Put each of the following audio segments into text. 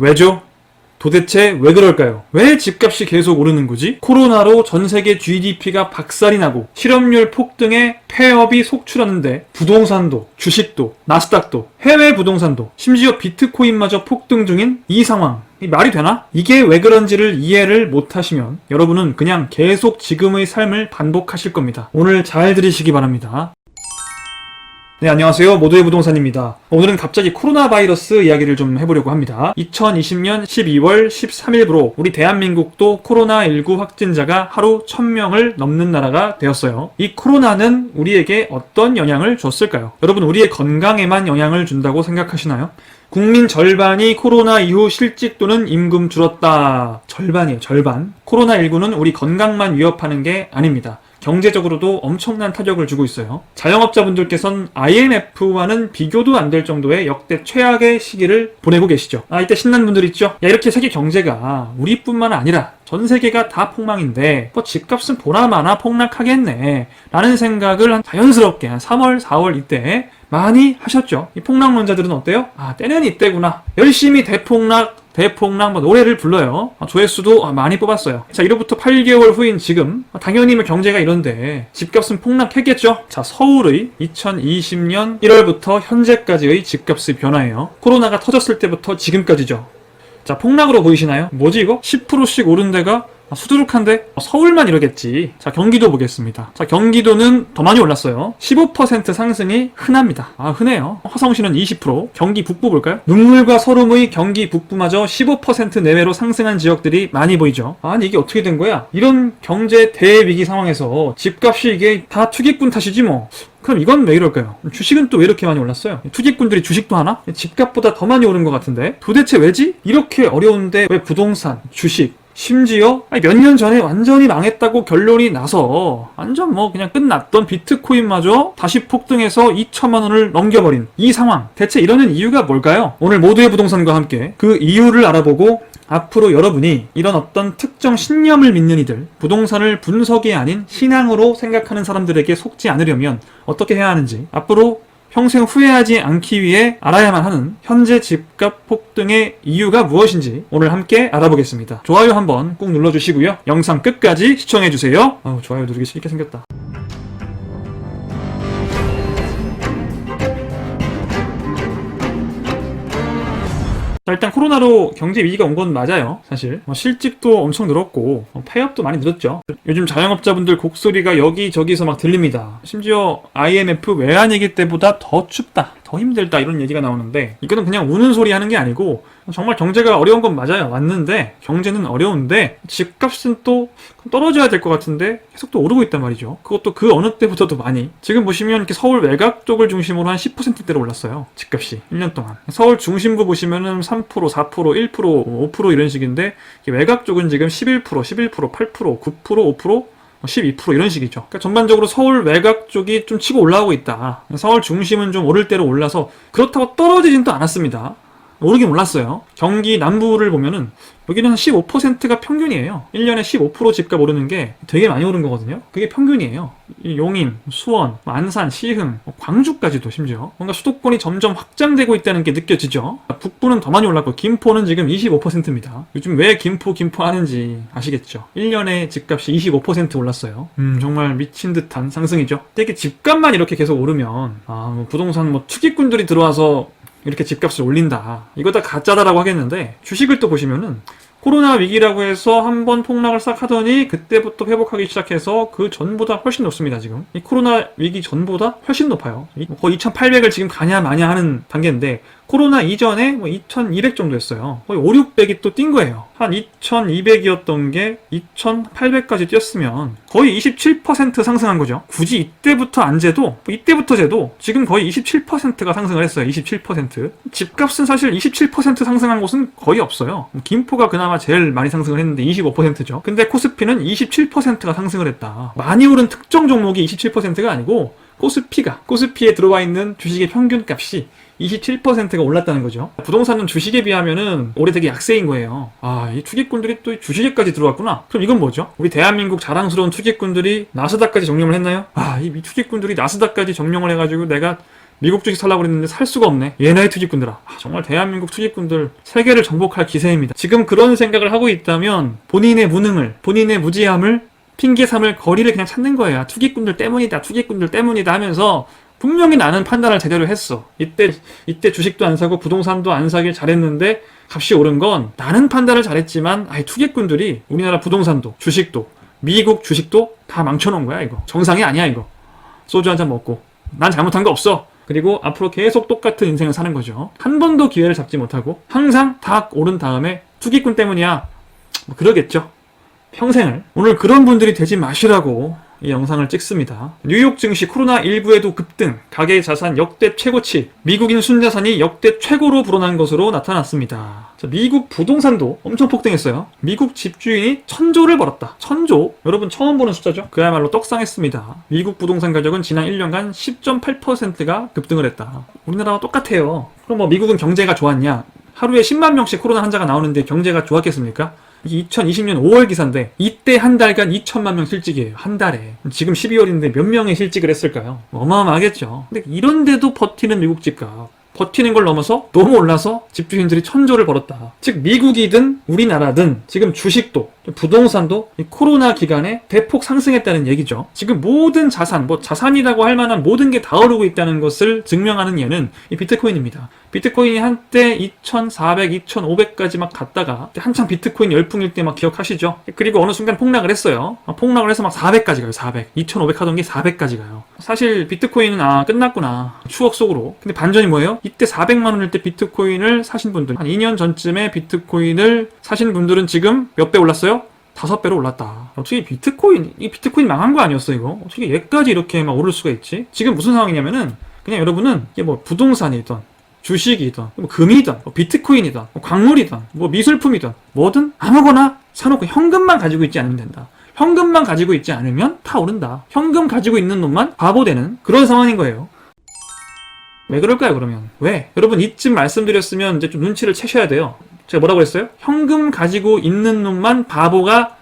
왜죠? 도대체 왜 그럴까요? 왜 집값이 계속 오르는 거지? 코로나로 전 세계 GDP가 박살이 나고 실업률 폭등에 폐업이 속출하는데 부동산도, 주식도, 나스닥도, 해외 부동산도, 심지어 비트코인마저 폭등 중인 이 상황. 이 말이 되나? 이게 왜 그런지를 이해를 못 하시면 여러분은 그냥 계속 지금의 삶을 반복하실 겁니다. 오늘 잘 들으시기 바랍니다. 네, 안녕하세요. 모두의 부동산입니다. 오늘은 갑자기 코로나 바이러스 이야기를 좀 해보려고 합니다. 2020년 12월 13일부로 우리 대한민국도 코로나19 확진자가 하루 1000명을 넘는 나라가 되었어요. 이 코로나는 우리에게 어떤 영향을 줬을까요? 여러분, 우리의 건강에만 영향을 준다고 생각하시나요? 국민 절반이 코로나 이후 실직 또는 임금 줄었다. 절반이에요, 절반. 코로나19는 우리 건강만 위협하는 게 아닙니다. 경제적으로도 엄청난 타격을 주고 있어요. 자영업자분들께선 IMF와는 비교도 안 될 정도의 역대 최악의 시기를 보내고 계시죠. 아, 이때 신난 분들 있죠? 야, 이렇게 세계 경제가 우리뿐만 아니라 전 세계가 다 폭망인데, 뭐 집값은 보나마나 폭락하겠네. 라는 생각을 한 자연스럽게 한 3월, 4월 이때 많이 하셨죠. 이 폭락론자들은 어때요? 아, 때는 이때구나. 열심히 대폭락, 대폭락 뭐 노래를 불러요. 아, 조회수도 아, 많이 뽑았어요. 자, 이로부터 8개월 후인 지금 아, 당연히 뭐 경제가 이런데 집값은 폭락했겠죠. 자, 서울의 2020년 1월부터 현재까지의 집값의 변화예요. 코로나가 터졌을 때부터 지금까지죠. 자, 폭락으로 보이시나요? 뭐지 이거? 10%씩 오른 데가 아, 수두룩한데 서울만 이러겠지. 자 경기도 보겠습니다. 자 경기도는 더 많이 올랐어요. 15% 상승이 흔합니다. 아 흔해요. 화성시는 20%. 경기 북부 볼까요? 눈물과 서름의 경기 북부마저 15% 내외로 상승한 지역들이 많이 보이죠. 아니 이게 어떻게 된 거야? 이런 경제 대위기 상황에서 집값이 이게 다 투기꾼 탓이지 뭐. 그럼 이건 왜 이럴까요? 주식은 또 왜 이렇게 많이 올랐어요? 투기꾼들이 주식도 하나? 집값보다 더 많이 오른 것 같은데? 도대체 왜지? 이렇게 어려운데 왜 부동산, 주식, 심지어 몇 년 전에 완전히 망했다고 결론이 나서 완전 뭐 그냥 끝났던 비트코인마저 다시 폭등해서 2천만 원을 넘겨버린 이 상황 대체 이러는 이유가 뭘까요? 오늘 모두의 부동산과 함께 그 이유를 알아보고 앞으로 여러분이 이런 어떤 특정 신념을 믿는 이들, 부동산을 분석이 아닌 신앙으로 생각하는 사람들에게 속지 않으려면 어떻게 해야 하는지 앞으로 평생 후회하지 않기 위해 알아야만 하는 현재 집값 폭등의 이유가 무엇인지 오늘 함께 알아보겠습니다. 좋아요 한번 꾹 눌러주시고요. 영상 끝까지 시청해주세요. 아우, 좋아요 누르기 싫게 생겼다. 자, 일단 코로나로 경제 위기가 온 건 맞아요. 사실 뭐 실직도 엄청 늘었고 뭐 폐업도 많이 늘었죠. 요즘 자영업자분들 곡소리가 여기저기서 막 들립니다. 심지어 IMF 외환위기 때보다 더 춥다, 더 힘들다 이런 얘기가 나오는데 이거는 그냥 우는 소리 하는 게 아니고 정말 경제가 어려운 건 맞아요. 맞는데 경제는 어려운데 집값은 또 떨어져야 될 것 같은데 계속 또 오르고 있단 말이죠. 그것도 그 어느 때보다도 많이. 지금 보시면 이렇게 서울 외곽 쪽을 중심으로 한 10%대로 올랐어요. 집값이 1년 동안. 서울 중심부 보시면은 3%, 4%, 1%, 5% 이런 식인데 외곽 쪽은 지금 11%, 11%, 8%, 9%, 5%, 12% 이런 식이죠. 그러니까 전반적으로 서울 외곽 쪽이 좀 치고 올라오고 있다. 서울 중심은 좀 오를 대로 올라서 그렇다고 떨어지진 또 않았습니다. 오르긴 올랐어요. 경기 남부를 보면은 여기는 한 15%가 평균이에요. 1년에 15% 집값 오르는 게 되게 많이 오른 거거든요. 그게 평균이에요. 이 용인, 수원, 안산, 시흥, 뭐 광주까지도 심지어 뭔가 수도권이 점점 확장되고 있다는 게 느껴지죠. 북부는 더 많이 올랐고 김포는 지금 25%입니다. 요즘 왜 김포 김포 하는지 아시겠죠? 1년에 집값이 25% 올랐어요. 음 정말 미친 듯한 상승이죠. 이게 집값만 이렇게 계속 오르면 아 뭐 부동산 뭐 투기꾼들이 들어와서 이렇게 집값을 올린다. 이거 다 가짜다라고 하겠는데 주식을 또 보시면은 코로나 위기라고 해서 한번 폭락을 싹 하더니 그때부터 회복하기 시작해서 그 전보다 훨씬 높습니다 지금 이 코로나 위기 전보다 훨씬 높아요 거의 2800을 지금 가냐 마냐 하는 단계인데 코로나 이전에 뭐 2200 정도였어요. 거의 5, 600이 또 뛴 거예요. 한 2200이었던 게 2800까지 뛰었으면 거의 27% 상승한 거죠. 굳이 이때부터 안 재도 뭐 이때부터 재도 지금 거의 27%가 상승을 했어요. 27% 집값은 사실 27% 상승한 곳은 거의 없어요. 김포가 그나마 그나마 제일 많이 상승을 했는데 25%죠. 근데 코스피는 27%가 상승을 했다. 많이 오른 특정 종목이 27%가 아니고 코스피가 코스피에 들어와 있는 주식의 평균 값이 27%가 올랐다는 거죠. 부동산은 주식에 비하면은 올해 되게 약세인 거예요. 아, 이 투기꾼들이 또 주식에까지 들어왔구나. 그럼 이건 뭐죠? 우리 대한민국 자랑스러운 투기꾼들이 나스닥까지 점령을 했나요? 아, 이 투기꾼들이 나스닥까지 점령을 해가지고 내가 미국 주식 살라고 그랬는데 살 수가 없네. 얘네의 투기꾼들아. 아, 정말 대한민국 투기꾼들 세계를 정복할 기세입니다. 지금 그런 생각을 하고 있다면 본인의 무능을, 본인의 무지함을 핑계 삼을 거리를 그냥 찾는 거야. 투기꾼들 때문이다. 투기꾼들 때문이다 하면서 분명히 나는 판단을 제대로 했어. 이때 이때 주식도 안 사고 부동산도 안 사길 잘했는데 값이 오른 건 나는 판단을 잘했지만 아예 투기꾼들이 우리나라 부동산도 주식도 미국 주식도 다 망쳐놓은 거야 이거. 정상이 아니야 이거. 소주 한 잔 먹고 난 잘못한 거 없어. 그리고 앞으로 계속 똑같은 인생을 사는 거죠. 한 번도 기회를 잡지 못하고 항상 다 오른 다음에 투기꾼 때문이야. 뭐 그러겠죠. 평생을 오늘 그런 분들이 되지 마시라고 이 영상을 찍습니다. 뉴욕 증시 코로나19에도 급등, 가계 자산 역대 최고치, 미국인 순자산이 역대 최고로 불어난 것으로 나타났습니다. 자, 미국 부동산도 엄청 폭등했어요. 미국 집주인이 천조를 벌었다. 천조? 여러분 처음 보는 숫자죠? 그야말로 떡상했습니다. 미국 부동산 가격은 지난 1년간 10.8%가 급등을 했다. 우리나라와 똑같아요. 그럼 뭐 미국은 경제가 좋았냐? 하루에 10만 명씩 코로나 환자가 나오는데 경제가 좋았겠습니까? 이게 2020년 5월 기사인데 이때 한 달간 2천만 명 실직이에요. 한 달에. 지금 12월인데 몇 명의 실직을 했을까요? 어마어마하겠죠. 근데 이런데도 버티는 미국 집값. 버티는 걸 넘어서 너무 올라서 집주인들이 천조를 벌었다. 즉 미국이든 우리나라든 지금 주식도 부동산도 이 코로나 기간에 대폭 상승했다는 얘기죠. 지금 모든 자산, 뭐 자산이라고 할 만한 모든 게 다 오르고 있다는 것을 증명하는 예는 이 비트코인입니다. 비트코인이 한때 2,400, 2,500까지 막 갔다가 한창 비트코인 열풍일 때 막 기억하시죠? 그리고 어느 순간 폭락을 했어요. 아, 폭락을 해서 막 400까지 가요. 400. 2,500 하던 게 400까지 가요. 사실 비트코인은 아 끝났구나. 추억 속으로. 근데 반전이 뭐예요? 이때 400만 원일 때 비트코인을 사신 분들 한 2년 전쯤에 비트코인을 사신 분들은 지금 몇 배 올랐어요? 다섯 배로 올랐다. 어떻게 비트코인, 이 비트코인 망한 거 아니었어, 이거? 어떻게 얘까지 이렇게 막 오를 수가 있지? 지금 무슨 상황이냐면은, 그냥 여러분은, 이게 뭐 부동산이든, 주식이든, 뭐 금이든, 뭐 비트코인이든, 뭐 광물이든, 뭐 미술품이든, 뭐든 아무거나 사놓고 현금만 가지고 있지 않으면 된다. 현금만 가지고 있지 않으면 다 오른다. 현금 가지고 있는 놈만 바보 되는 그런 상황인 거예요. 왜 그럴까요, 그러면? 왜? 여러분, 이쯤 말씀드렸으면 이제 좀 눈치를 채셔야 돼요. 제가 뭐라고 했어요? 현금 가지고 있는 놈만 바보가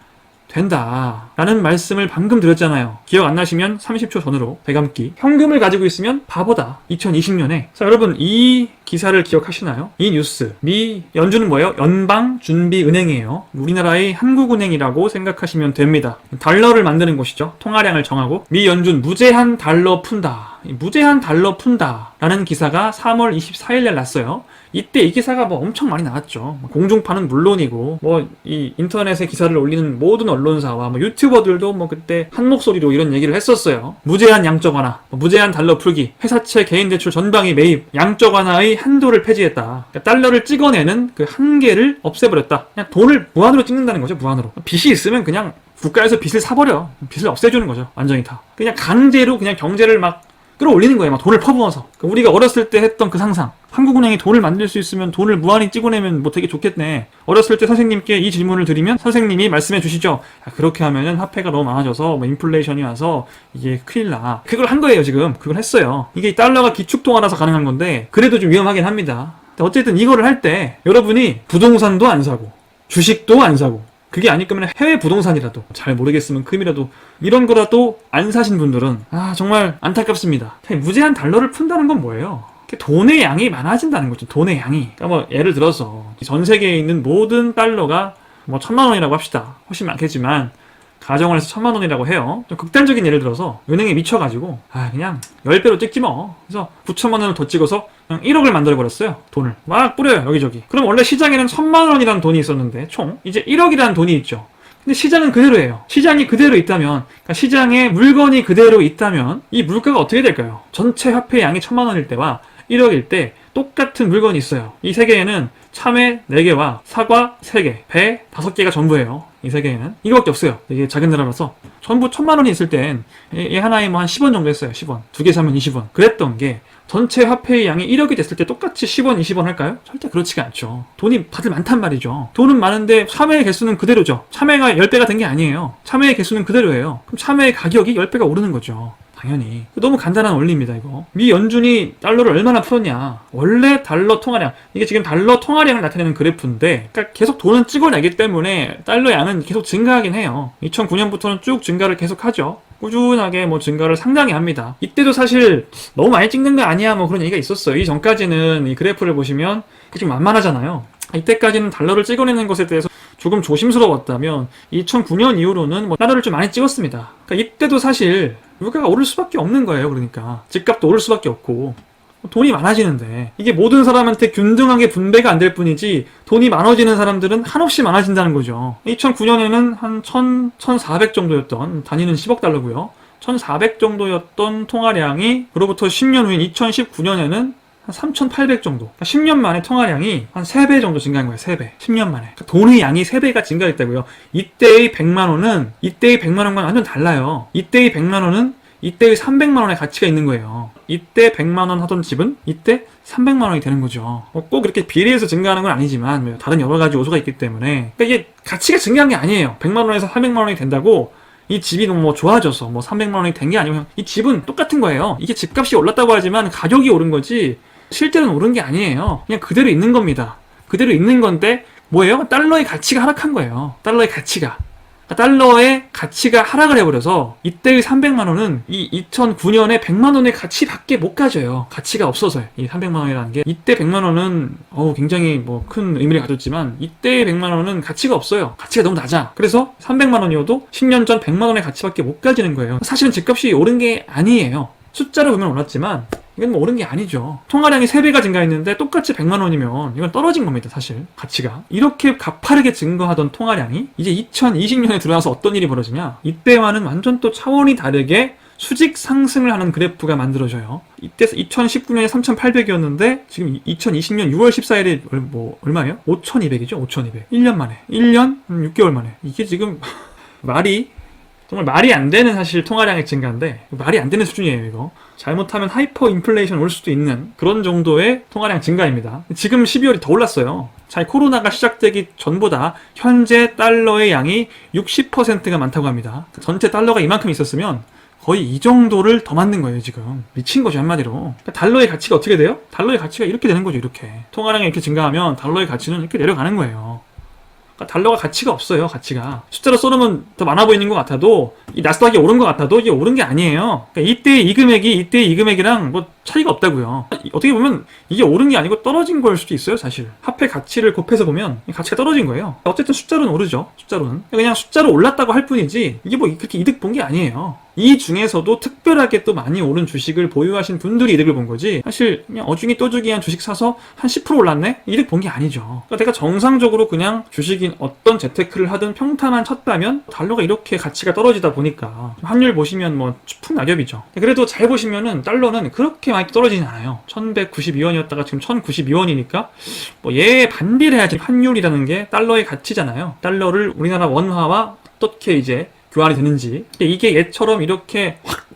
된다. 라는 말씀을 방금 드렸잖아요. 기억 안 나시면 30초 전으로 되감기. 현금을 가지고 있으면 바보다. 2020년에. 자, 여러분, 이 기사를 기억하시나요? 이 뉴스. 미 연준은 뭐예요? 연방준비은행이에요. 우리나라의 한국은행이라고 생각하시면 됩니다. 달러를 만드는 곳이죠. 통화량을 정하고. 미 연준 무제한 달러 푼다. 이 무제한 달러 푼다. 라는 기사가 3월 24일 날 났어요. 이때 이 기사가 뭐 엄청 많이 나왔죠. 공중파는 물론이고, 뭐 이 인터넷에 기사를 올리는 모든 언론사와 뭐 유튜버들도 뭐 그때 한 목소리로 이런 얘기를 했었어요. 무제한 양적 완화, 뭐 무제한 달러 풀기, 회사채 개인 대출 전방위 매입, 양적 완화의 한도를 폐지했다. 그러니까 달러를 찍어내는 그 한계를 없애버렸다. 그냥 돈을 무한으로 찍는다는 거죠, 무한으로. 빚이 있으면 그냥 국가에서 빚을 사버려. 빚을 없애주는 거죠, 완전히 다. 그냥 강제로 그냥 경제를 막 끌어올리는 거예요. 막 돈을 퍼부어서. 그러니까 우리가 어렸을 때 했던 그 상상. 한국은행이 돈을 만들 수 있으면 돈을 무한히 찍어내면 뭐 되게 좋겠네. 어렸을 때 선생님께 이 질문을 드리면 선생님이 말씀해 주시죠. 야, 그렇게 하면은 화폐가 너무 많아져서 뭐 인플레이션이 와서 이게 큰일 나. 그걸 한 거예요, 지금. 그걸 했어요. 이게 달러가 기축통화라서 가능한 건데 그래도 좀 위험하긴 합니다. 어쨌든 이거를 할 때 여러분이 부동산도 안 사고 주식도 안 사고 그게 아닐 거면 해외 부동산이라도 잘 모르겠으면 금이라도 이런 거라도 안 사신 분들은 아 정말 안타깝습니다. 무제한 달러를 푼다는 건 뭐예요? 돈의 양이 많아진다는 거죠. 돈의 양이. 그러니까 뭐 예를 들어서 전 세계에 있는 모든 달러가 뭐 천만 원이라고 합시다. 훨씬 많겠지만 가정을 해서 천만 원이라고 해요. 좀 극단적인 예를 들어서 은행에 미쳐가지고 아 그냥 10배로 찍지 뭐. 그래서 9천만 원을 더 찍어서 그냥 1억을 만들어버렸어요. 돈을. 막 뿌려요 여기저기. 그럼 원래 시장에는 천만 원이라는 돈이 있었는데 총 이제 1억이라는 돈이 있죠. 근데 시장은 그대로예요. 시장이 그대로 있다면, 그러니까 시장에 물건이 그대로 있다면 이 물가가 어떻게 될까요? 전체 화폐 양이 천만 원일 때와 1억일 때 똑같은 물건이 있어요. 이 세계에는 참외 4개와 사과 3개, 배 5개가 전부예요. 이 세계에는. 이거밖에 없어요. 이게 작은 나라라서. 전부 천만 원이 있을 땐, 이 하나에 뭐 한 10원 정도 했어요. 10원. 두 개 사면 20원. 그랬던 게, 전체 화폐의 양이 1억이 됐을 때 똑같이 10원, 20원 할까요? 절대 그렇지가 않죠. 돈이 다들 많단 말이죠. 돈은 많은데 참외의 개수는 그대로죠. 참외가 10배가 된 게 아니에요. 참외의 개수는 그대로예요. 그럼 참외의 가격이 10배가 오르는 거죠. 당연히. 너무 간단한 원리입니다, 이거. 미 연준이 달러를 얼마나 풀었냐. 원래 달러 통화량. 이게 지금 달러 통화량을 나타내는 그래프인데, 그러니까 계속 돈은 찍어내기 때문에 달러 양은 계속 증가하긴 해요. 2009년부터는 쭉 증가를 계속 하죠. 꾸준하게 뭐 증가를 상당히 합니다. 이때도 사실 너무 많이 찍는 거 아니야 뭐 그런 얘기가 있었어요. 이 전까지는 이 그래프를 보시면 좀 만만하잖아요. 이때까지는 달러를 찍어내는 것에 대해서 조금 조심스러웠다면 2009년 이후로는 뭐 달러를 좀 많이 찍었습니다. 그러니까 이때도 사실 물가가 오를 수밖에 없는 거예요. 그러니까 집값도 오를 수밖에 없고 돈이 많아지는데 이게 모든 사람한테 균등하게 분배가 안 될 뿐이지 돈이 많아지는 사람들은 한없이 많아진다는 거죠. 2009년에는 한 1000, 1400 정도였던 단위는 10억 달러고요. 1400 정도였던 통화량이 그로부터 10년 후인 2019년에는 한 3,800 정도. 그러니까 10년 만에 통화량이 한 3배 정도 증가한 거예요. 3배. 10년 만에. 그러니까 돈의 양이 3배가 증가했다고요. 이때의 100만 원은 이때의 100만 원과는 완전 달라요. 이때의 100만 원은 이때의 300만 원의 가치가 있는 거예요. 이때 100만 원 하던 집은 이때 300만 원이 되는 거죠. 어, 꼭 이렇게 비례해서 증가하는 건 아니지만 뭐 다른 여러 가지 요소가 있기 때문에 그러니까 이게 가치가 증가한 게 아니에요. 100만 원에서 300만 원이 된다고 이 집이 너무 뭐 좋아져서 뭐 300만 원이 된 게 아니고 이 집은 똑같은 거예요. 이게 집값이 올랐다고 하지만 가격이 오른 거지 실제로는 오른 게 아니에요. 그냥 그대로 있는 겁니다. 그대로 있는 건데 뭐예요? 달러의 가치가 하락한 거예요. 달러의 가치가. 그러니까 달러의 가치가 하락을 해버려서 이때의 300만 원은 이 2009년에 100만 원의 가치밖에 못 가져요. 가치가 없어서요. 이 300만 원이라는 게 이때 100만 원은 어우 굉장히 뭐 큰 의미를 가졌지만 이때의 100만 원은 가치가 없어요. 가치가 너무 낮아. 그래서 300만 원이어도 10년 전 100만 원의 가치밖에 못 가지는 거예요. 사실은 집값이 오른 게 아니에요. 숫자로 보면 올랐지만 이건 뭐 오른 게 아니죠. 통화량이 3배가 증가했는데 똑같이 100만 원이면 이건 떨어진 겁니다, 사실. 가치가. 이렇게 가파르게 증가하던 통화량이 이제 2020년에 들어와서 어떤 일이 벌어지냐? 이때와는 완전 또 차원이 다르게 수직 상승을 하는 그래프가 만들어져요. 이때 2019년에 3,800이었는데 지금 2020년 6월 14일에 뭐 얼마예요? 5,200이죠? 5,200. 1년 만에. 1년 6개월 만에. 이게 지금 말이 정말 말이 안 되는 사실 통화량의 증가인데 말이 안 되는 수준이에요 이거. 잘못하면 하이퍼 인플레이션 올 수도 있는 그런 정도의 통화량 증가입니다. 지금 12월이 더 올랐어요. 잘 코로나가 시작되기 전보다 현재 달러의 양이 60%가 많다고 합니다. 전체 달러가 이만큼 있었으면 거의 이 정도를 더 맞는 거예요 지금. 미친 거죠 한마디로. 그러니까 달러의 가치가 어떻게 돼요? 달러의 가치가 이렇게 되는 거죠 이렇게. 통화량이 이렇게 증가하면 달러의 가치는 이렇게 내려가는 거예요 그러니까 달러가 가치가 없어요, 가치가. 숫자로 쏘르면 더 많아 보이는 것 같아도, 이 나스닥이 오른 것 같아도 이게 오른 게 아니에요. 그러니까 이때의 이 금액이 이때의 이 금액이랑 뭐 차이가 없다고요. 어떻게 보면 이게 오른 게 아니고 떨어진 걸 수도 있어요, 사실. 화폐 가치를 곱해서 보면 이 가치가 떨어진 거예요. 어쨌든 숫자로는 오르죠, 숫자로는. 그냥 숫자로 올랐다고 할 뿐이지, 이게 뭐 그렇게 이득 본 게 아니에요. 이 중에서도 특별하게 또 많이 오른 주식을 보유하신 분들이 이득을 본 거지 사실 그냥 어중이 떠주기한 주식 사서 한 10% 올랐네? 이득 본 게 아니죠 그러니까 내가 정상적으로 그냥 주식인 어떤 재테크를 하든 평타만 쳤다면 달러가 이렇게 가치가 떨어지다 보니 까. 환율 보시면 뭐 추풍 낙엽이죠. 그래도 잘 보시면은 달러는 그렇게 많이 떨어지진 않아요. 1192원이었다가 지금 1092원이니까 뭐 얘에 반비례해야지 환율이라는 게 달러의 가치잖아요. 달러를 우리나라 원화와 어떻게 이제 교환이 되는지. 이게 얘처럼 이렇게 확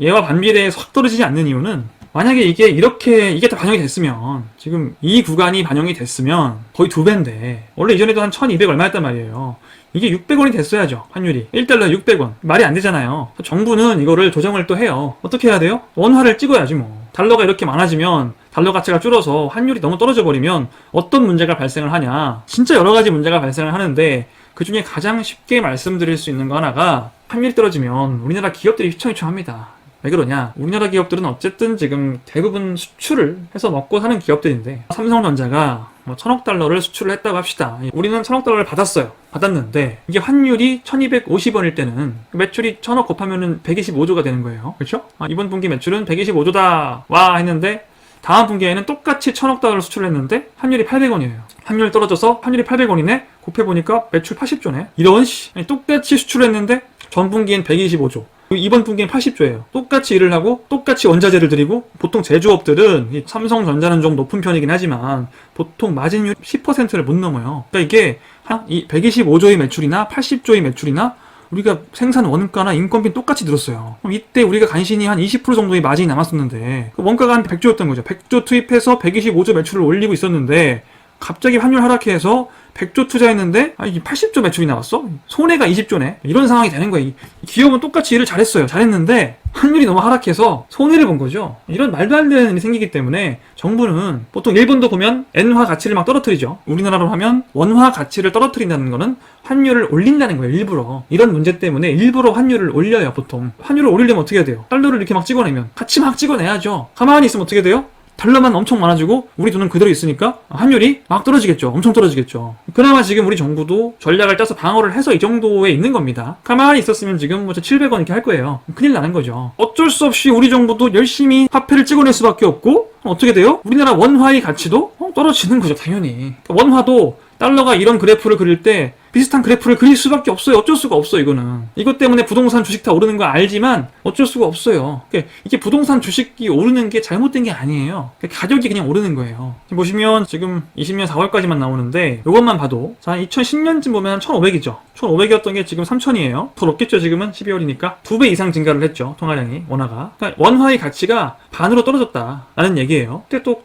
얘와 반비례해서 확 떨어지지 않는 이유는 만약에 이게 이렇게 이게 다 반영이 됐으면 지금 이 구간이 반영이 됐으면 거의 두 배인데 원래 이전에도 한 1200 얼마였단 말이에요. 이게 600원이 됐어야죠 환율이. 1달러에 600원. 말이 안 되잖아요. 정부는 이거를 조정을 또 해요. 어떻게 해야 돼요? 원화를 찍어야지 뭐. 달러가 이렇게 많아지면 달러 가치가 줄어서 환율이 너무 떨어져 버리면 어떤 문제가 발생을 하냐. 진짜 여러 가지 문제가 발생을 하는데 그 중에 가장 쉽게 말씀드릴 수 있는 거 하나가 환율이 떨어지면 우리나라 기업들이 휘청휘청합니다. 왜 그러냐? 우리나라 기업들은 어쨌든 지금 대부분 수출을 해서 먹고 사는 기업들인데 삼성전자가 뭐 천억 달러를 수출을 했다고 합시다. 우리는 천억 달러를 받았어요. 받았는데 이게 환율이 1250원일 때는 매출이 천억 곱하면은 125조가 되는 거예요. 그렇죠? 아, 이번 분기 매출은 125조다 와 했는데 다음 분기에는 똑같이 천억 달러를 수출했는데 환율이 800원이에요. 환율 떨어져서 환율이 800원이네? 곱해보니까 매출 80조네? 이런 씨. 똑같이 수출했는데 전 분기엔 125조. 이번 분기엔 80조예요. 똑같이 일을 하고 똑같이 원자재를 들이고 보통 제조업들은 이 삼성전자는 좀 높은 편이긴 하지만 보통 마진율 10%를 못 넘어요. 그러니까 이게 한 125조의 매출이나 80조의 매출이나 우리가 생산 원가나 인건비 똑같이 들었어요. 그럼 이때 우리가 간신히 한 20% 정도의 마진이 남았었는데 그 원가가 한 100조였던 거죠. 100조 투입해서 125조 매출을 올리고 있었는데 갑자기 환율 하락해서 100조 투자했는데 아 이게 80조 매출이 나왔어? 손해가 20조네. 이런 상황이 되는 거예요. 이 기업은 똑같이 일을 잘했어요. 잘했는데 환율이 너무 하락해서 손해를 본 거죠. 이런 말도 안 되는 일이 생기기 때문에 정부는 보통 일본도 보면 엔화 가치를 막 떨어뜨리죠. 우리나라로 하면 원화 가치를 떨어뜨린다는 거는 환율을 올린다는 거예요. 일부러. 이런 문제 때문에 일부러 환율을 올려요. 보통. 환율을 올리려면 어떻게 해야 돼요? 달러를 이렇게 막 찍어내면 같이 막 찍어내야죠. 가만히 있으면 어떻게 돼요? 달러만 엄청 많아지고 우리 돈은 그대로 있으니까 환율이 막 떨어지겠죠. 엄청 떨어지겠죠. 그나마 지금 우리 정부도 전략을 짜서 방어를 해서 이 정도에 있는 겁니다. 가만히 있었으면 지금 뭐 700원 이렇게 할 거예요. 큰일 나는 거죠. 어쩔 수 없이 우리 정부도 열심히 화폐를 찍어낼 수밖에 없고 어떻게 돼요? 우리나라 원화의 가치도 어, 떨어지는 거죠. 당연히. 그러니까 원화도 달러가 이런 그래프를 그릴 때 비슷한 그래프를 그릴 수밖에 없어요. 어쩔 수가 없어 이거는. 이것 때문에 부동산 주식 다 오르는 거 알지만 어쩔 수가 없어요. 그러니까 이게 부동산 주식이 오르는 게 잘못된 게 아니에요. 그러니까 가격이 그냥 오르는 거예요. 보시면 지금 20년 4월까지만 나오는데 이것만 봐도 자 2010년쯤 보면 한 1,500이죠. 1,500이었던 게 지금 3,000이에요. 더 높겠죠 지금은 12월이니까 두 배 이상 증가를 했죠 통화량이 원화가. 그러니까 원화의 가치가 반으로 떨어졌다라는 얘기예요. 근데 또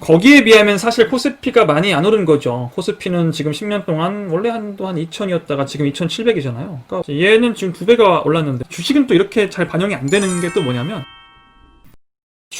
거기에 비하면 사실 코스피가 많이 안 오른 거죠. 코스피는 지금 10년 동안 원래 한도 한 2000이었다가 지금 2700이잖아요. 그러니까 얘는 지금 두 배가 올랐는데 주식은 또 이렇게 잘 반영이 안 되는 게 또 뭐냐면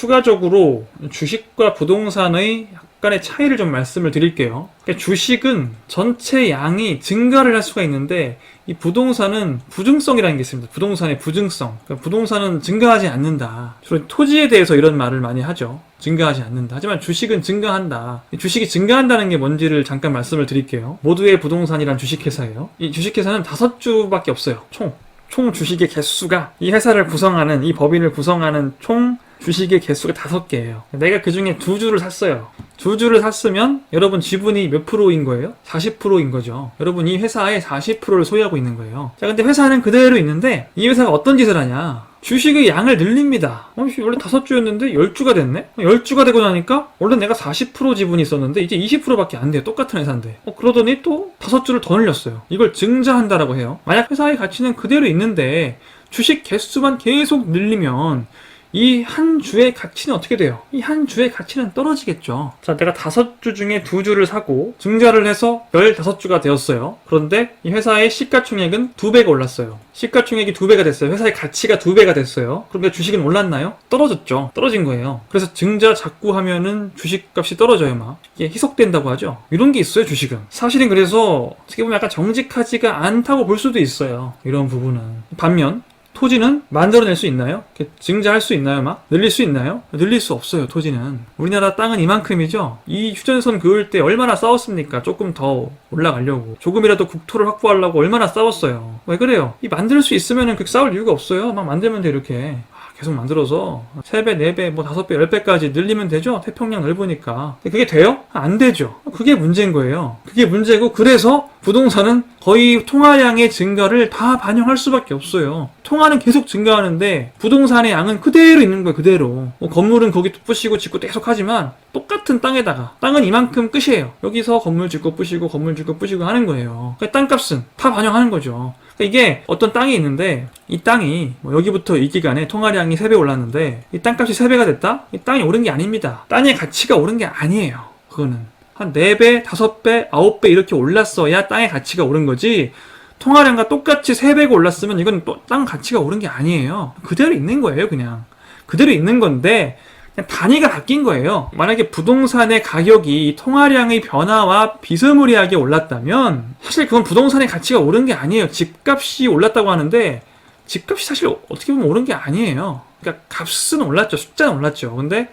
추가적으로 주식과 부동산의 약간의 차이를 좀 말씀을 드릴게요. 그러니까 주식은 전체 양이 증가를 할 수가 있는데 이 부동산은 부증성이라는 게 있습니다. 부동산의 부증성. 그러니까 부동산은 증가하지 않는다. 주로 토지에 대해서 이런 말을 많이 하죠. 증가하지 않는다. 하지만 주식은 증가한다. 이 주식이 증가한다는 게 뭔지를 잠깐 말씀을 드릴게요. 모두의 부동산이란 주식회사예요. 이 주식회사는 다섯 주밖에 없어요. 총. 총 주식의 개수가 이 회사를 구성하는 이 법인을 구성하는 총 주식의 개수가 다섯 개예요. 내가 그 중에 두 주를 샀어요. 두 주를 샀으면 여러분 지분이 몇 프로인 거예요? 40%인 거죠. 여러분 이 회사의 40%를 소유하고 있는 거예요. 자, 근데 회사는 그대로 있는데 이 회사가 어떤 짓을 하냐? 주식의 양을 늘립니다. 어, 씨, 원래 다섯 주였는데 열 주가 됐네? 열 주가 되고 나니까 원래 내가 40% 지분이 있었는데 이제 20%밖에 안 돼요. 똑같은 회사인데. 어, 그러더니 또 다섯 주를 더 늘렸어요. 이걸 증자한다라고 해요. 만약 회사의 가치는 그대로 있는데 주식 개수만 계속 늘리면 이 한 주의 가치는 어떻게 돼요? 이 한 주의 가치는 떨어지겠죠. 자, 내가 다섯 주 중에 두 주를 사고 증자를 해서 열다섯 주가 되었어요. 그런데 이 회사의 시가총액은 두 배가 올랐어요. 시가총액이 두 배가 됐어요. 회사의 가치가 두 배가 됐어요. 그런데 주식은 올랐나요? 떨어졌죠. 떨어진 거예요. 그래서 증자 자꾸 하면은 주식값이 떨어져요, 막. 이게 희석된다고 하죠. 이런 게 있어요, 주식은. 사실은 그래서 어떻게 보면 약간 정직하지가 않다고 볼 수도 있어요. 이런 부분은. 반면 토지는 만들어낼 수 있나요? 증자할 수 있나요, 막? 늘릴 수 있나요? 늘릴 수 없어요, 토지는. 우리나라 땅은 이만큼이죠? 이 휴전선 그을 때 얼마나 싸웠습니까? 조금 더 올라가려고. 조금이라도 국토를 확보하려고 얼마나 싸웠어요. 왜 그래요? 이 만들 수 있으면은 그렇게 싸울 이유가 없어요. 막 만들면 돼, 이렇게. 아, 계속 만들어서 3배, 4배, 뭐 5배, 10배까지 늘리면 되죠? 태평양 넓으니까. 그게 돼요? 안 되죠. 그게 문제인 거예요. 그게 문제고 그래서 부동산은 거의 통화량의 증가를 다 반영할 수밖에 없어요. 통화는 계속 증가하는데 부동산의 양은 그대로 있는 거예요. 그대로. 뭐 건물은 거기 부시고 짓고 계속 하지만 똑같은 땅에다가 땅은 이만큼 끝이에요. 여기서 건물 짓고 부시고 건물 짓고 부시고 하는 거예요. 그러니까 땅값은 다 반영하는 거죠. 그러니까 이게 어떤 땅이 있는데 이 땅이 뭐 여기부터 이 기간에 통화량이 3배 올랐는데 이 땅값이 3배가 됐다? 이 땅이 오른 게 아닙니다. 땅의 가치가 오른 게 아니에요. 그거는. 한 4배, 5배, 9배 이렇게 올랐어야 땅의 가치가 오른 거지 통화량과 똑같이 3배가 올랐으면 이건 또 땅 가치가 오른 게 아니에요. 그대로 있는 거예요, 그냥. 그대로 있는 건데 그냥 단위가 바뀐 거예요. 만약에 부동산의 가격이 통화량의 변화와 비스무리하게 올랐다면 사실 그건 부동산의 가치가 오른 게 아니에요. 집값이 올랐다고 하는데 집값이 사실 어떻게 보면 오른 게 아니에요. 그러니까 값은 올랐죠. 숫자는 올랐죠. 근데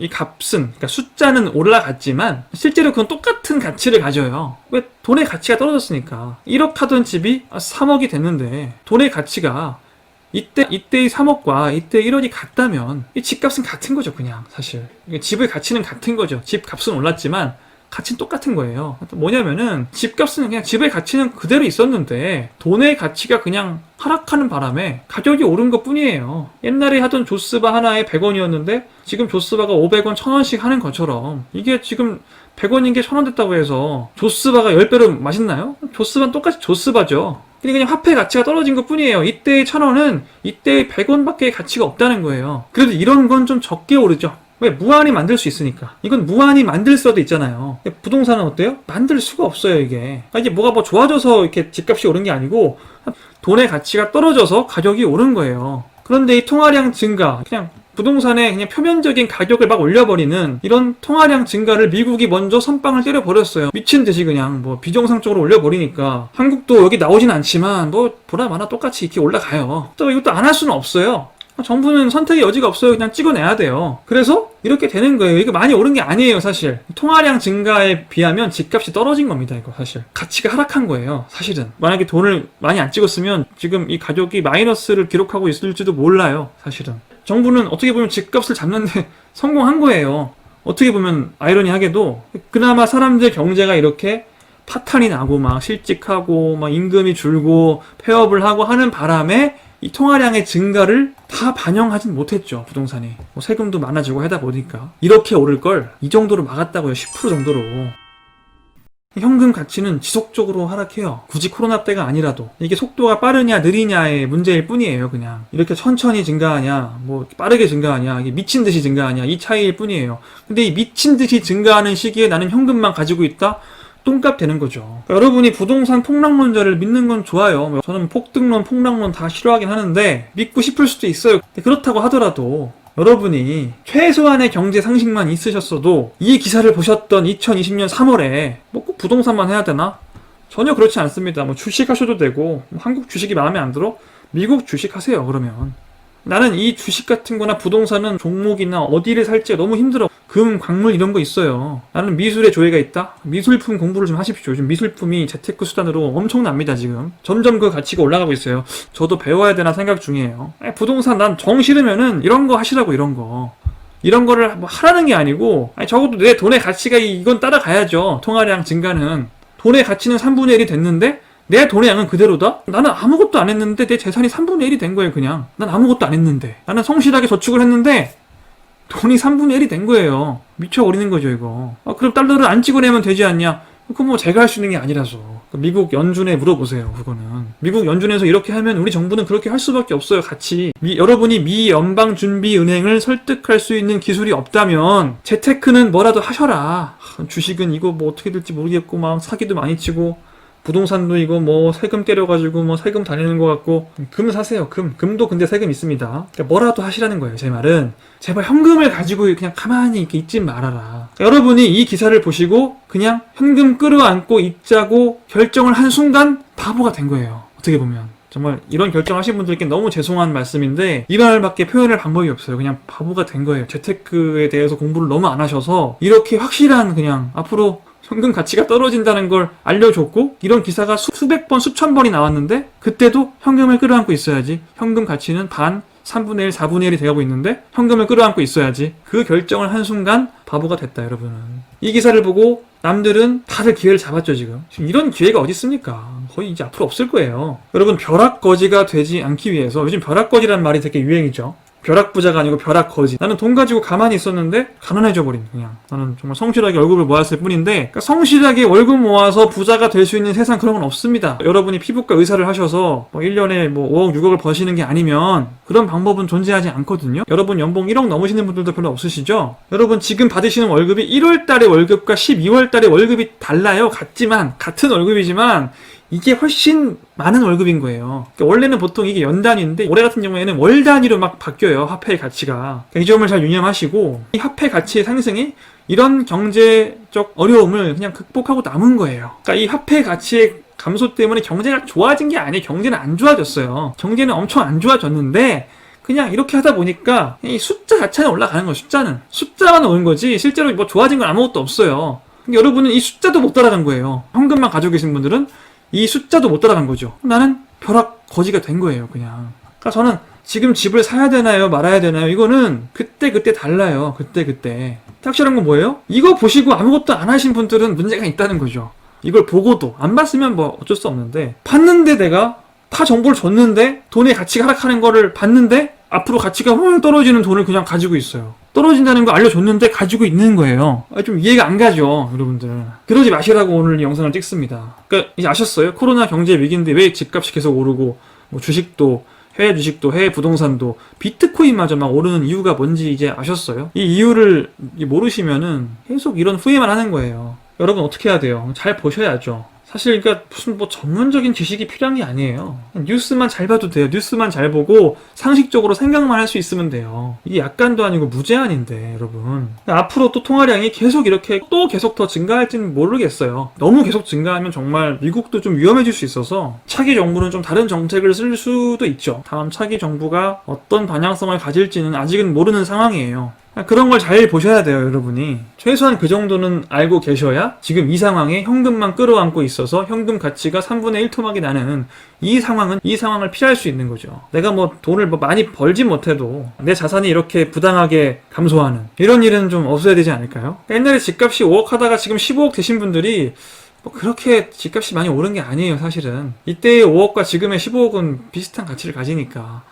이 값은 그러니까 숫자는 올라갔지만 실제로 그건 똑같은 가치를 가져요. 왜 돈의 가치가 떨어졌으니까 1억 하던 집이 3억이 됐는데 돈의 가치가 이때 이때의 3억과 이때 1억이 같다면 이 집값은 같은 거죠, 그냥 사실. 집의 가치는 같은 거죠. 집 값은 올랐지만 가치는 똑같은 거예요. 뭐냐면은 집값은 그냥 집의 가치는 그대로 있었는데 돈의 가치가 그냥 하락하는 바람에 가격이 오른 것 뿐이에요. 옛날에 하던 조스바 하나에 100원이었는데 지금 조스바가 500원, 1000원씩 하는 것처럼 이게 지금 100원인 게 1000원 됐다고 해서 조스바가 10배로 맛있나요? 조스바는 똑같이 조스바죠. 근데 그냥 화폐 가치가 떨어진 것 뿐이에요. 이때의 1000원은 이때의 100원밖에 가치가 없다는 거예요. 그래도 이런 건 좀 적게 오르죠. 왜 무한히 만들 수 있으니까. 이건 무한히 만들 수도 있잖아요. 부동산은 어때요? 만들 수가 없어요 이게. 그러니까 이게 뭐가 뭐 좋아져서 이렇게 집값이 오른 게 아니고 돈의 가치가 떨어져서 가격이 오른 거예요. 그런데 이 통화량 증가, 그냥 부동산의 그냥 표면적인 가격을 막 올려버리는 이런 통화량 증가를 미국이 먼저 선빵을 때려버렸어요. 미친 듯이 그냥 뭐 비정상적으로 올려버리니까 한국도 여기 나오진 않지만 뭐 보나 마나 똑같이 이렇게 올라가요. 또 이것도 안 할 수는 없어요. 정부는 선택의 여지가 없어요. 그냥 찍어내야 돼요. 그래서 이렇게 되는 거예요. 이게 많이 오른 게 아니에요, 사실. 통화량 증가에 비하면 집값이 떨어진 겁니다, 이거 사실. 가치가 하락한 거예요, 사실은. 만약에 돈을 많이 안 찍었으면 지금 이 가격이 마이너스를 기록하고 있을지도 몰라요, 사실은. 정부는 어떻게 보면 집값을 잡는데 성공한 거예요. 어떻게 보면 아이러니하게도 그나마 사람들 경제가 이렇게 파탄이 나고 막 실직하고 막 임금이 줄고 폐업을 하고 하는 바람에 이 통화량의 증가를 다 반영하진 못했죠 부동산이 뭐 세금도 많아지고 하다 보니까 이렇게 오를 걸 이 정도로 막았다고요 10% 정도로 현금 가치는 지속적으로 하락해요. 굳이 코로나 때가 아니라도. 이게 속도가 빠르냐, 느리냐의 문제일 뿐이에요, 그냥. 이렇게 천천히 증가하냐, 뭐, 빠르게 증가하냐, 이게 미친 듯이 증가하냐, 이 차이일 뿐이에요. 근데 이 미친 듯이 증가하는 시기에 나는 현금만 가지고 있다? 똥값 되는 거죠. 그러니까 여러분이 부동산 폭락론자를 믿는 건 좋아요. 뭐 저는 폭등론, 폭락론 다 싫어하긴 하는데, 믿고 싶을 수도 있어요. 그렇다고 하더라도, 여러분이 최소한의 경제 상식만 있으셨어도 이 기사를 보셨던 2020년 3월에 뭐 꼭 부동산만 해야 되나? 전혀 그렇지 않습니다. 뭐 주식 하셔도 되고 뭐 한국 주식이 마음에 안 들어? 미국 주식 하세요. 그러면 나는 이 주식 같은 거나 부동산은 종목이나 어디를 살지가 너무 힘들어. 금, 광물 이런 거 있어요. 나는 미술에 조예가 있다? 미술품 공부를 좀 하십시오. 요즘 미술품이 재테크 수단으로 엄청납니다, 지금. 점점 그 가치가 올라가고 있어요. 저도 배워야 되나 생각 중이에요. 아니, 부동산 난 정 싫으면은 이런 거 하시라고, 이런 거. 이런 거를 뭐 하라는 게 아니고, 아니, 적어도 내 돈의 가치가 이건 따라가야죠. 통화량 증가는. 돈의 가치는 3분의 1이 됐는데, 내 돈의 양은 그대로다? 나는 아무것도 안 했는데 내 재산이 3분의 1이 된 거예요, 그냥. 난 아무것도 안 했는데. 나는 성실하게 저축을 했는데 돈이 3분의 1이 된 거예요. 미쳐 버리는 거죠, 이거. 아, 그럼 달러를 안 찍어내면 되지 않냐? 그거 뭐 제가 할 수 있는 게 아니라서. 그 미국 연준에 물어보세요, 그거는. 미국 연준에서 이렇게 하면 우리 정부는 그렇게 할 수밖에 없어요, 같이. 미- 여러분이 미 연방준비은행을 설득할 수 있는 기술이 없다면 재테크는 뭐라도 하셔라. 하, 주식은 이거 뭐 어떻게 될지 모르겠고 막 사기도 많이 치고 부동산도 이거 뭐 세금 때려가지고 뭐 세금 다니는 것 같고 금 사세요 금. 금도 근데 세금 있습니다. 그러니까 뭐라도 하시라는 거예요 제 말은. 제발 현금을 가지고 그냥 가만히 이렇게 있지 말아라. 그러니까 여러분이 이 기사를 보시고 그냥 현금 끌어안고 있자고 결정을 한 순간 바보가 된 거예요. 어떻게 보면. 정말 이런 결정하신 분들께 너무 죄송한 말씀인데 이 말밖에 표현할 방법이 없어요. 그냥 바보가 된 거예요. 재테크에 대해서 공부를 너무 안 하셔서 이렇게 확실한 그냥 앞으로 현금 가치가 떨어진다는 걸 알려줬고 이런 기사가 수, 수백 번 수천 번이 나왔는데 그때도 현금을 끌어안고 있어야지. 현금 가치는 반 3분의 1, 4분의 1이 돼가고 있는데 현금을 끌어안고 있어야지. 그 결정을 한 순간 바보가 됐다 여러분은. 이 기사를 보고 남들은 다들 기회를 잡았죠 지금. 지금 이런 기회가 어디 있습니까? 거의 이제 앞으로 없을 거예요. 여러분 벼락거지가 되지 않기 위해서 요즘 벼락거지라는 말이 되게 유행이죠 벼락부자가 아니고 벼락거지. 나는 돈 가지고 가만히 있었는데 가난해져 버린 그냥. 나는 정말 성실하게 월급을 모았을 뿐인데 그러니까 성실하게 월급 모아서 부자가 될 수 있는 세상 그런 건 없습니다. 여러분이 피부과 의사를 하셔서 뭐 1년에 뭐 5억 6억을 버시는 게 아니면 그런 방법은 존재하지 않거든요. 여러분 연봉 1억 넘으시는 분들도 별로 없으시죠? 여러분 지금 받으시는 월급이 1월 달의 월급과 12월 달의 월급이 달라요. 같지만 같은 월급이지만 이게 훨씬 많은 월급인 거예요. 그러니까 원래는 보통 이게 연 단위인데 올해 같은 경우에는 월 단위로 막 바뀌어요. 화폐의 가치가. 그러니까 이 점을 잘 유념하시고 이 화폐 가치의 상승이 이런 경제적 어려움을 그냥 극복하고 남은 거예요. 그러니까 이 화폐 가치의 감소 때문에 경제가 좋아진 게 아니에요. 경제는 안 좋아졌어요. 경제는 엄청 안 좋아졌는데 그냥 이렇게 하다 보니까 이 숫자 자체는 올라가는 거예요. 숫자는 숫자만 오는 거지 실제로 뭐 좋아진 건 아무것도 없어요. 근데 여러분은 이 숫자도 못 따라간 거예요. 현금만 가지고 계신 분들은 이 숫자도 못 따라간 거죠. 나는 벼락 거지가 된 거예요, 그냥. 그러니까 저는 지금 집을 사야 되나요, 말아야 되나요? 이거는 그때 그때 달라요. 그때 그때. 확실한 건 뭐예요? 이거 보시고 아무것도 안 하신 분들은 문제가 있다는 거죠. 이걸 보고도 안 봤으면 뭐 어쩔 수 없는데 봤는데 내가 다 정보를 줬는데 돈의 가치가 하락하는 거를 봤는데 앞으로 가치가 훌 떨어지는 돈을 그냥 가지고 있어요. 떨어진다는 거 알려줬는데 가지고 있는 거예요. 아, 좀 이해가 안 가죠, 여러분들. 그러지 마시라고 오늘 이 영상을 찍습니다. 그러니까 이제 아셨어요? 코로나 경제 위기인데 왜 집값이 계속 오르고 뭐 주식도 해외 주식도 해외 부동산도 비트코인마저 막 오르는 이유가 뭔지 이제 아셨어요? 이 이유를 모르시면은 계속 이런 후회만 하는 거예요. 여러분 어떻게 해야 돼요? 잘 보셔야죠. 사실 그러니까 무슨 뭐 전문적인 지식이 필요한 게 아니에요. 뉴스만 잘 봐도 돼요. 뉴스만 잘 보고 상식적으로 생각만 할 수 있으면 돼요. 이게 약간도 아니고 무제한인데 여러분. 앞으로 또 통화량이 계속 이렇게 또 계속 더 증가할지는 모르겠어요. 너무 계속 증가하면 정말 미국도 좀 위험해질 수 있어서 차기 정부는 좀 다른 정책을 쓸 수도 있죠. 다음 차기 정부가 어떤 방향성을 가질지는 아직은 모르는 상황이에요. 그런 걸 잘 보셔야 돼요, 여러분이. 최소한 그 정도는 알고 계셔야 지금 이 상황에 현금만 끌어안고 있어서 현금 가치가 3분의 1 토막이 나는 이 상황은 이 상황을 피할 수 있는 거죠. 내가 뭐 돈을 뭐 많이 벌지 못해도 내 자산이 이렇게 부당하게 감소하는 이런 일은 좀 없어야 되지 않을까요? 옛날에 집값이 5억 하다가 지금 15억 되신 분들이 뭐 그렇게 집값이 많이 오른 게 아니에요, 사실은. 이때의 5억과 지금의 15억은 비슷한 가치를 가지니까.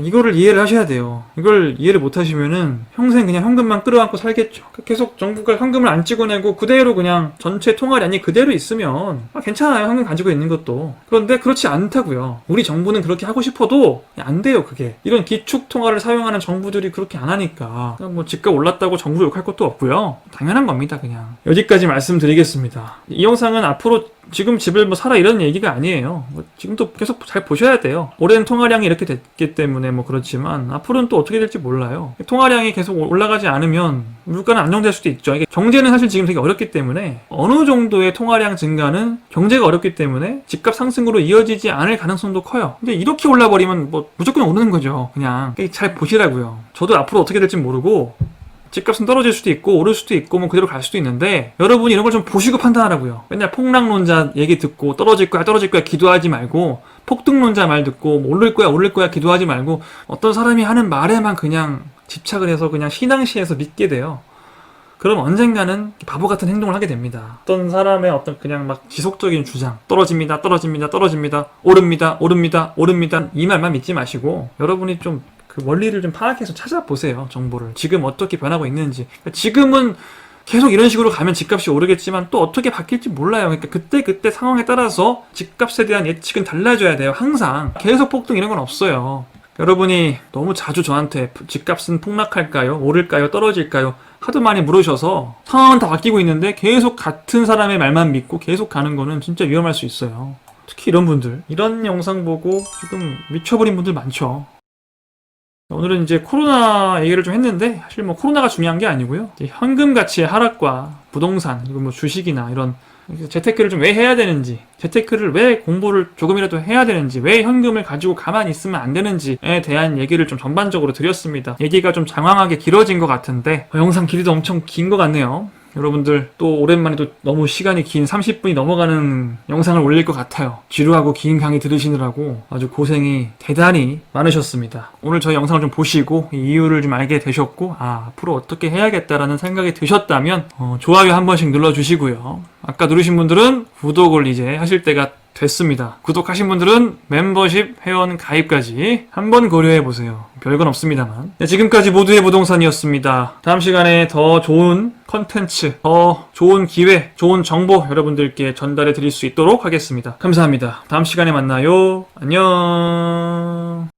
이거를 이해를 하셔야 돼요. 이걸 이해를 못 하시면은 평생 그냥 현금만 끌어안고 살겠죠. 계속 정부가 현금을 안 찍어내고 그대로 그냥 전체 통화량이 그대로 있으면 아, 괜찮아요. 현금 가지고 있는 것도. 그런데 그렇지 않다고요. 우리 정부는 그렇게 하고 싶어도 안 돼요. 그게. 이런 기축 통화를 사용하는 정부들이 그렇게 안 하니까 뭐 집값 올랐다고 정부 욕할 것도 없고요. 당연한 겁니다. 그냥. 여기까지 말씀드리겠습니다. 이 영상은 앞으로 지금 집을 뭐 사라 이런 얘기가 아니에요. 뭐 지금도 계속 잘 보셔야 돼요. 올해는 통화량이 이렇게 됐기 때문에 뭐 그렇지만 앞으로는 또 어떻게 될지 몰라요. 통화량이 계속 올라가지 않으면 물가는 안정될 수도 있죠. 이게 경제는 사실 지금 되게 어렵기 때문에 어느 정도의 통화량 증가는 경제가 어렵기 때문에 집값 상승으로 이어지지 않을 가능성도 커요. 근데 이렇게 올라버리면 뭐 무조건 오르는 거죠. 그냥 잘 보시라고요. 저도 앞으로 어떻게 될지 모르고 집값은 떨어질 수도 있고 오를 수도 있고 뭐 그대로 갈 수도 있는데 여러분이 이런 걸 좀 보시고 판단하라고요. 맨날 폭락론자 얘기 듣고 떨어질 거야 떨어질 거야 기도하지 말고 폭등론자 말 듣고 뭐 오를 거야 오를 거야 기도하지 말고 어떤 사람이 하는 말에만 그냥 집착을 해서 그냥 신앙시에서 믿게 돼요. 그럼 언젠가는 바보 같은 행동을 하게 됩니다. 어떤 사람의 어떤 그냥 막 지속적인 주장 떨어집니다 떨어집니다 떨어집니다 오릅니다 오릅니다 오릅니다 이 말만 믿지 마시고 여러분이 좀 그 원리를 좀 파악해서 찾아보세요 정보를. 지금 어떻게 변하고 있는지. 그러니까 지금은 계속 이런 식으로 가면 집값이 오르겠지만 또 어떻게 바뀔지 몰라요. 그러니까 그때 그때 상황에 따라서 집값에 대한 예측은 달라져야 돼요 항상. 계속 폭등 이런 건 없어요. 여러분이 너무 자주 저한테 집값은 폭락할까요? 오를까요? 떨어질까요? 하도 많이 물으셔서 상황은 다 바뀌고 있는데 계속 같은 사람의 말만 믿고 계속 가는 거는 진짜 위험할 수 있어요. 특히 이런 분들. 이런 영상 보고 지금 미쳐버린 분들 많죠 오늘은 이제 코로나 얘기를 좀 했는데 사실 뭐 코로나가 중요한 게 아니고요. 현금 가치의 하락과 부동산 그리고 뭐 주식이나 이런 재테크를 좀 왜 해야 되는지, 재테크를 왜 공부를 조금이라도 해야 되는지, 왜 현금을 가지고 가만히 있으면 안 되는지에 대한 얘기를 좀 전반적으로 드렸습니다. 얘기가 좀 장황하게 길어진 것 같은데 어, 영상 길이도 엄청 긴 것 같네요. 여러분들 또 오랜만에 또 너무 시간이 긴 30분이 넘어가는 영상을 올릴 것 같아요. 지루하고 긴 강의 들으시느라고 아주 고생이 대단히 많으셨습니다. 오늘 저희 영상을 좀 보시고 이 이유를 좀 알게 되셨고 아 앞으로 어떻게 해야겠다라는 생각이 드셨다면 어, 좋아요 한 번씩 눌러주시고요. 아까 누르신 분들은 구독을 이제 하실 때가 됐습니다. 구독하신 분들은 멤버십 회원 가입까지 한번 고려해 보세요. 별건 없습니다만. 네, 지금까지 모두의 부동산이었습니다. 다음 시간에 더 좋은 컨텐츠, 더 좋은 기회, 좋은 정보 여러분들께 전달해 드릴 수 있도록 하겠습니다. 감사합니다. 다음 시간에 만나요. 안녕.